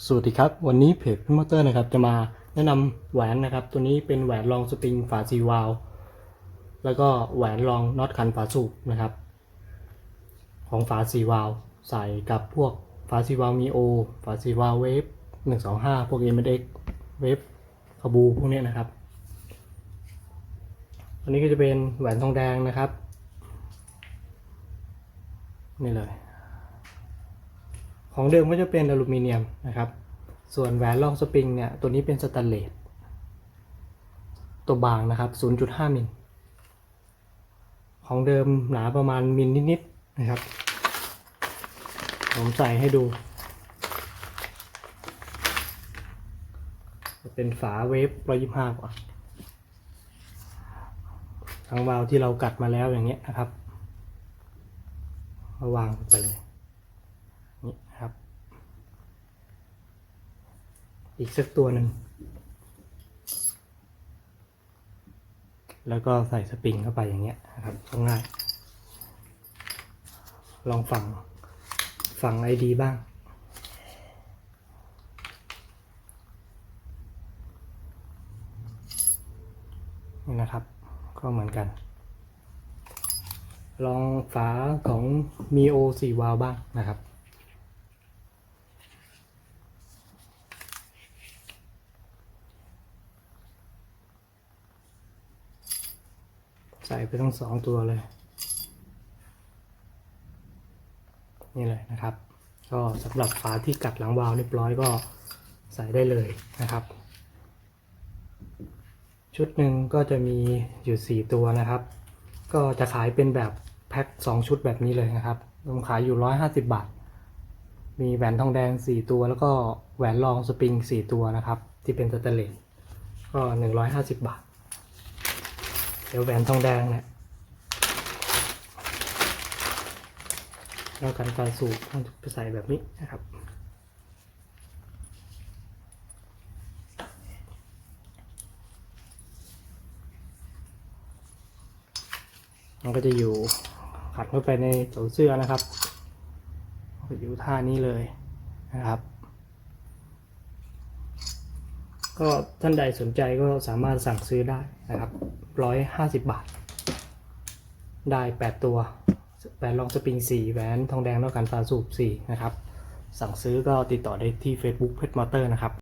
สวัสดีครับ วันนี้เพจพิมอเตอร์นะครับ จะมาแนะนำแหวนนะครับ ตัวนี้เป็นแหวนรองสปริงฝาซีวาลวแล้วก็แหวนรองน็อตคันฝาสูบนะครับ ของฝาซีวาลวใส่กับพวกฝาซีวาลมีโอฝาซีวาลเวฟหนึ่งสองห้าพวกเอ็มเอ็กเวฟคาบูพวกนี้นะครับ อันนี้ก็จะเป็นแหวนทองแดงนะครับ นี่เลย ของเดิมก็จะเป็นอลูมิเนียมนะครับ ส่วนแหวนรองสปริงเนี่ยตัวนี้เป็นสแตนเลสตัวบางนะครับ 0.5 มิล ของเดิมหนาประมาณมิลนิดๆนะครับ ผมใส่ให้ดู เป็นฝาเวฟ125 กว่า ทั้งวาล์วที่เรากัดมาแล้วอย่างเงี้ยนะครับมาวางลงไปเลย นี่นะครับ อีกสักตัวหนึ่ง แล้วก็ใส่สปริงเข้าไปอย่างเงี้ยนะครับง่าย ลองฟังฟังไอดีบ้างนี่นะครับก็เหมือนกัน ลองฝาของมีโอสี่วาล์วบ้างนะครับ ใส่ไปทั้งสองตัวเลย นี่เลยนะครับ ก็สำหรับฝาที่กัดหลังวาล์วเรียบร้อยก็ใส่ได้เลยนะครับ ชุดหนึ่งก็จะมีอยู่ 4 ตัวนะครับ ก็จะขายเป็นแบบแพ็ค2ชุดแบบนี้เลยนะครับผมขายอยู่ 150 บาท มีแหวนทองแดง 4 ตัว แล้วก็แหวนรองสปริง 4 ตัวนะครับ ที่เป็นสแตเลสก็ 150 บาท เดี๋ยวแหวนทองแดงเนี่ยแล้วกันการสูบต้องไปใส่แบบนี้นะครับ มันก็จะอยู่ขัดเข้าไปในโถเสื้อนะครับ อยู่ท่านี้เลยนะครับ ก็ท่านใดสนใจก็สามารถสั่งซื้อได้นะครับร้อยห้าสิบบาท ได้แปดตัวแหวนรองสปริงสี่แหวนทองแดงแล้วกันฝาสูบสี่นะครับ สั่งซื้อก็ติดต่อได้ที่ Facebook เพชรมอเตอร์นะครับ